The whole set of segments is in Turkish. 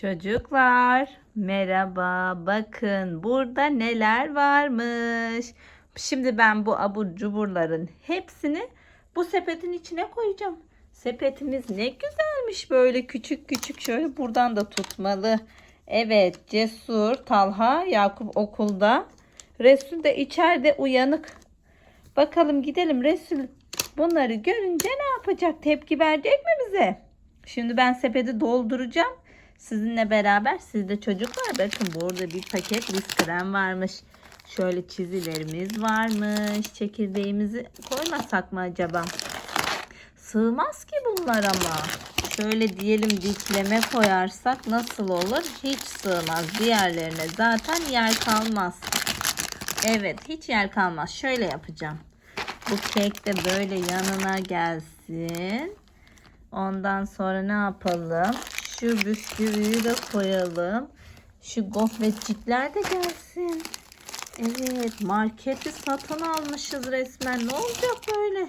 Çocuklar merhaba bakın burada neler varmış. Şimdi ben bu abur cuburların hepsini bu sepetin içine koyacağım. Sepetimiz ne güzelmiş böyle küçük küçük şöyle buradan da tutmalı. Evet Cesur, Talha, Yakup okulda. Resul de içeride uyanık. Bakalım gidelim Resul bunları görünce ne yapacak? Tepki verecek mi bize? Şimdi ben sepeti dolduracağım. Sizinle beraber siz de çocuklar bakın burada bir paket lis krem varmış. Şöyle çizilerimiz varmış. Çekirdeğimizi koymasak mı acaba? Sığmaz ki bunlar ama. Şöyle diyelim dikleme koyarsak nasıl olur? Hiç sığmaz. Diğerlerine zaten yer kalmaz. Evet hiç yer kalmaz. Şöyle yapacağım. Bu kek de böyle yanına gelsin. Ondan sonra ne yapalım? Şu bisküviyi de koyalım. Şu gofretcikler de gelsin. Evet marketi satın almışız resmen. Ne olacak böyle?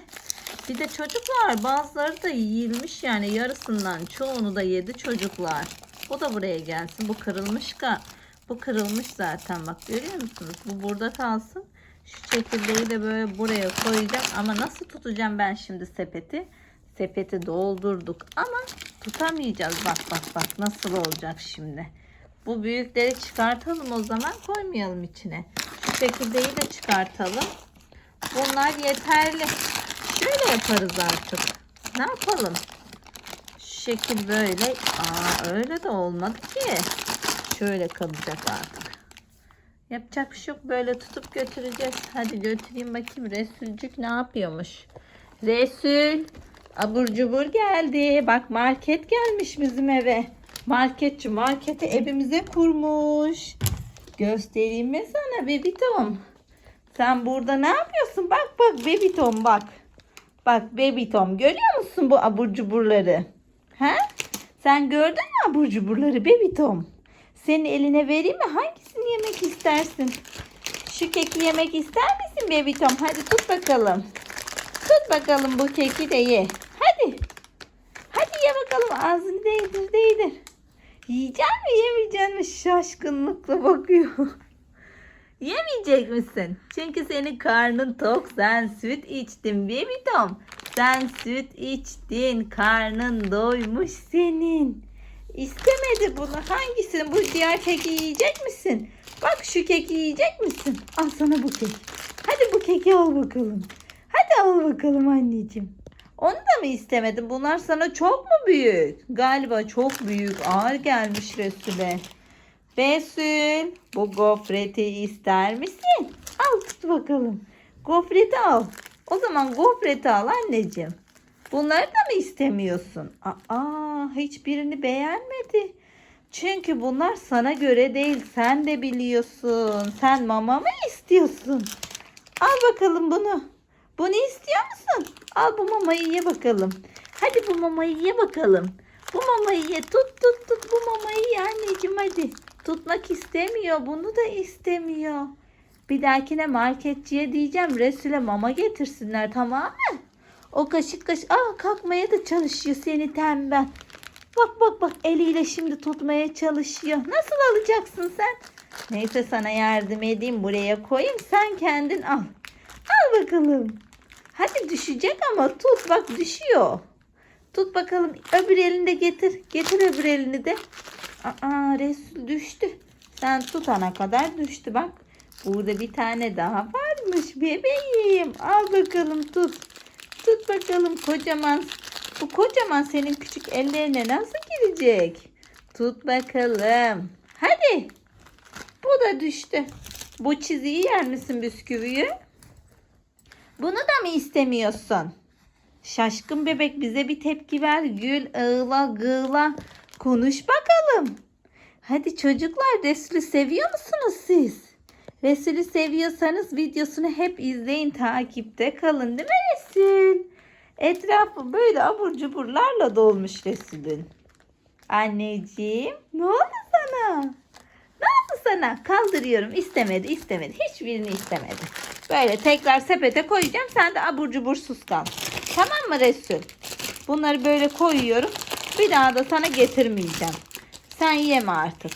Bir de çocuklar bazıları da yiyilmiş yani yarısından çoğunu da yedi çocuklar. Bu da buraya gelsin. Bu kırılmış ka bu kırılmış zaten bak görüyor musunuz? Bu burada kalsın. Şu çekirdeği de böyle buraya koyacağım ama nasıl tutacağım ben şimdi sepeti? Sepeti doldurduk ama tutamayacağız. Bak bak bak nasıl olacak şimdi. Bu büyükleri çıkartalım o zaman koymayalım içine. Şu çekirdeği de çıkartalım. Bunlar yeterli. Şöyle yaparız artık. Ne yapalım? Şu şekil böyle. Aa öyle de olmadı ki. Şöyle kalacak artık. Yapacak bir şey yok. Böyle tutup götüreceğiz. Hadi götüreyim bakayım. Resulcük ne yapıyormuş? Resul. Abur cubur geldi. Bak market gelmiş bizim eve. Marketçi marketi evimize kurmuş. Göstereyim mi sana bebitom? Sen burada ne yapıyorsun? Bak bak bebitom bak. Bak bebitom görüyor musun bu abur cuburları? He? Sen gördün mü abur cuburları bebitom? Senin eline vereyim mi? Hangisini yemek istersin? Şu keki yemek ister misin bebitom? Hadi tut bakalım. Tut bakalım bu keki de ye. Hadi. Hadi ye bakalım. Ağzını değdir değdir. Yiyecek mi yemeyecek mi? Şaşkınlıkla bakıyor. Yemeyecek misin? Çünkü senin karnın tok. Sen süt içtin bebitom. Sen süt içtin. Karnın doymuş senin. İstemedi bunu. Hangisini? Bu diğer keki yiyecek misin? Bak şu keki yiyecek misin? Al sana bu kek. Hadi bu keki al bakalım. Hadi al bakalım anneciğim. Onu da mı istemedin? Bunlar sana çok mu büyük? Galiba çok büyük. Ağır gelmiş Resul'e. Resul bu gofreti ister misin? Al tut bakalım. Gofreti al. O zaman gofreti al anneciğim. Bunları da mı istemiyorsun? Aa, hiçbirini beğenmedi. Çünkü bunlar sana göre değil. Sen de biliyorsun. Sen mama mı istiyorsun? Al bakalım bunu. Bunu istiyor musun? Al bu mamayı ye bakalım. Hadi bu mamayı ye bakalım. Bu mamayı ye. Tut tut tut bu mamayı ye anneciğim hadi. Tutmak istemiyor. Bunu da istemiyor. Bir dahakine marketçiye diyeceğim Resul'e mama getirsinler tamam mı? O kaşık kaşık. Aa kalkmaya da çalışıyor seni tembel. Bak bak bak eliyle şimdi tutmaya çalışıyor. Nasıl alacaksın sen? Neyse sana yardım edeyim buraya koyayım sen kendin al. Al bakalım. Hadi düşecek ama tut bak düşüyor. Tut bakalım öbür elini de getir. Getir öbür elini de. Aa Resul düştü. Sen tutana kadar düştü bak. Burada bir tane daha varmış bebeğim. Al bakalım tut. Tut bakalım kocaman. Bu kocaman senin küçük ellerine nasıl girecek? Tut bakalım. Hadi. Bu da düştü. Bu çiziyi yer misin bisküviyi? Bunu da mı istemiyorsun? Şaşkın bebek bize bir tepki ver. Gül, ağla, gığla. Konuş bakalım. Hadi çocuklar Resul'ü seviyor musunuz siz? Resul'ü seviyorsanız videosunu hep izleyin. Takipte kalın değil mi Resul? Etrafı böyle abur cuburlarla dolmuş Resul'ün. Anneciğim ne oldu sana? Ne oldu sana? Kaldırıyorum. İstemedi, istemedi. Hiçbirini istemedi. Böyle tekrar sepete koyacağım. Sen de abur cubursuz kal. Tamam mı Resul? Bunları böyle koyuyorum. Bir daha da sana getirmeyeceğim. Sen yeme artık.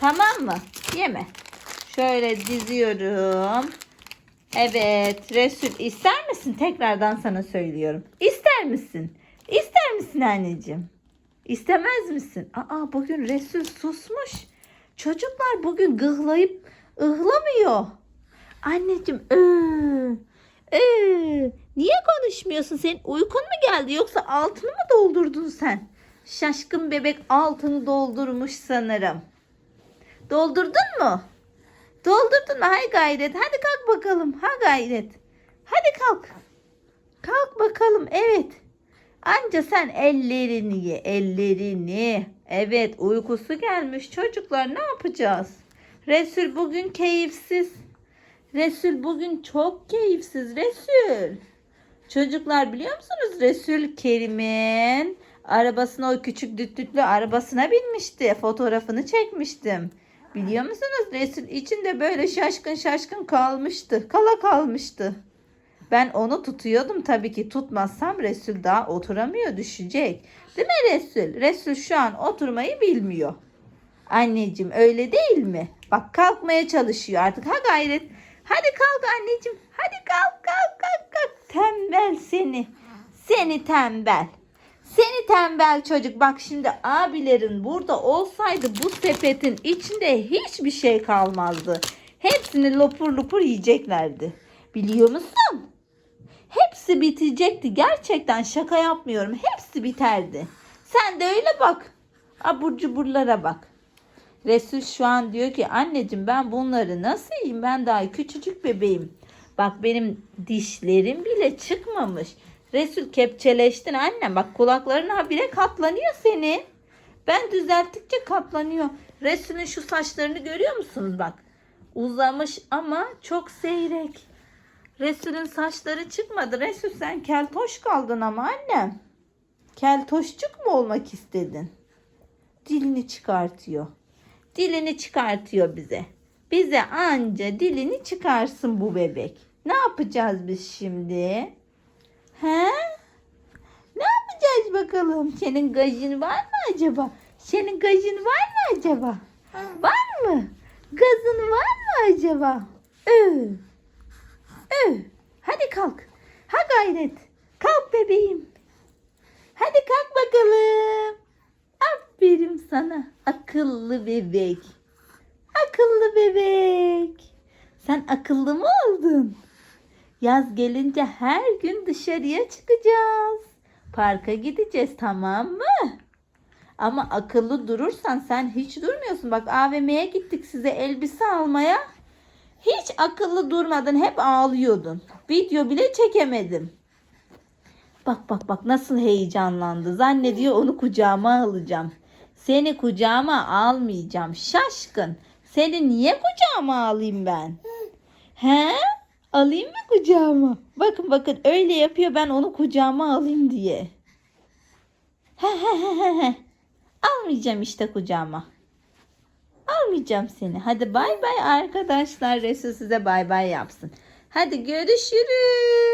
Tamam mı? Yeme. Şöyle diziyorum. Evet. Resul ister misin? Tekrardan sana söylüyorum. İster misin? İster misin anneciğim? İstemez misin? Aa bugün Resul susmuş. Çocuklar bugün gıhlayıp ıhlamıyor. Anneciğim ıı, ıı, niye konuşmuyorsun? Senin uykun mu geldi yoksa altını mı doldurdun sen? Şaşkın bebek altını doldurmuş sanırım. Doldurdun mu? Doldurdun mu? Hay gayret. Hadi kalk bakalım. Ha gayret. Hadi kalk. Kalk bakalım. Evet. Anca sen ellerini ye. Ellerini. Evet uykusu gelmiş. Çocuklar ne yapacağız? Resul bugün keyifsiz. Resul bugün çok keyifsiz. Resul. Çocuklar biliyor musunuz? Resul Kerim'in arabasına o küçük düttütlü arabasına binmişti. Fotoğrafını çekmiştim. Biliyor musunuz? Resul içinde böyle şaşkın şaşkın kalmıştı. Kala kalmıştı. Ben onu tutuyordum tabii ki tutmazsam Resul daha oturamıyor düşecek. Değil mi Resul? Resul şu an oturmayı bilmiyor. Anneciğim öyle değil mi? Bak kalkmaya çalışıyor artık. Ha gayret. Hadi kalk anneciğim. Hadi kalk kalk kalk kalk. Tembel seni. Seni tembel. Seni tembel çocuk. Bak şimdi abilerin burada olsaydı bu sepetin içinde hiçbir şey kalmazdı. Hepsini lopur lopur yiyeceklerdi. Biliyor musun? Hepsi bitecekti. Gerçekten şaka yapmıyorum. Hepsi biterdi. Sen de öyle bak. Abur cuburlara bak. Resul şu an diyor ki anneciğim ben bunları nasıl yiyeyim? Ben daha küçücük bebeğim. Bak benim dişlerim bile çıkmamış. Resul kepçeleştin annem. Bak kulakların habire katlanıyor senin. Ben düzelttikçe katlanıyor. Resul'ün şu saçlarını görüyor musunuz bak. Uzamış ama çok seyrek. Resul'ün saçları çıkmadı. Resul sen keltoş kaldın ama annem. Keltoşçuk mu olmak istedin? Dilini çıkartıyor. Dilini çıkartıyor bize. Bize anca dilini çıkarsın bu bebek. Ne yapacağız biz şimdi? He? Ne yapacağız bakalım? Senin gazın var mı acaba? Senin gazın var mı acaba? Var mı? Gazın var mı acaba? Ö. Ö. Hadi kalk. Ha gayret. Kalk bebeğim. Hadi kalk bakalım. Aferin sana. Akıllı bebek. Akıllı bebek. Sen akıllı mı oldun? Yaz gelince her gün dışarıya çıkacağız. Parka gideceğiz tamam mı? Ama akıllı durursan sen hiç durmuyorsun. Bak AVM'ye gittik size elbise almaya. Hiç akıllı durmadın. Hep ağlıyordun. Video bile çekemedim. Bak bak bak nasıl heyecanlandı. Zannediyor onu kucağıma alacağım. Seni kucağıma almayacağım. Şaşkın. Seni niye kucağıma alayım ben? He? Alayım mı kucağıma? Bakın bakın öyle yapıyor ben onu kucağıma alayım diye. He he he he he. Almayacağım işte kucağıma. Almayacağım seni. Hadi bay bay arkadaşlar. Resul size bay bay yapsın. Hadi görüşürüz.